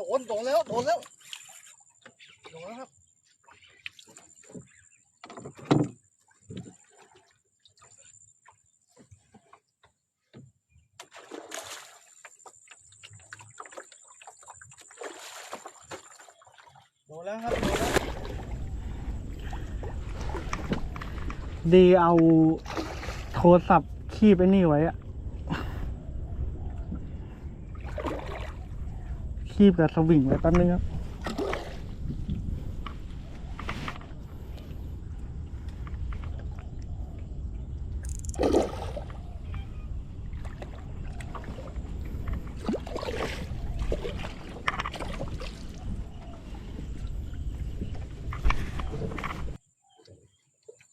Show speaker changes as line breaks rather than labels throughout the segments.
โดนโดนแล้วโดนแล้วโดนแล้วครับโดนแล้วครับโดนแล้ว
ดีเอาโทรศัพท์คีบไอ้นี่ไว้อะ คีบกับสวิงไว้แป๊บนึงครับ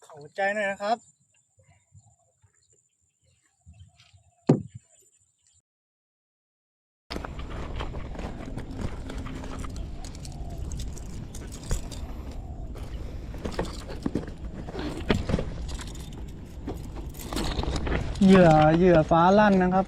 หัวใจหน่อยนะครับ
เหยื่อเหยื่อฟ้าลั่นนะครับ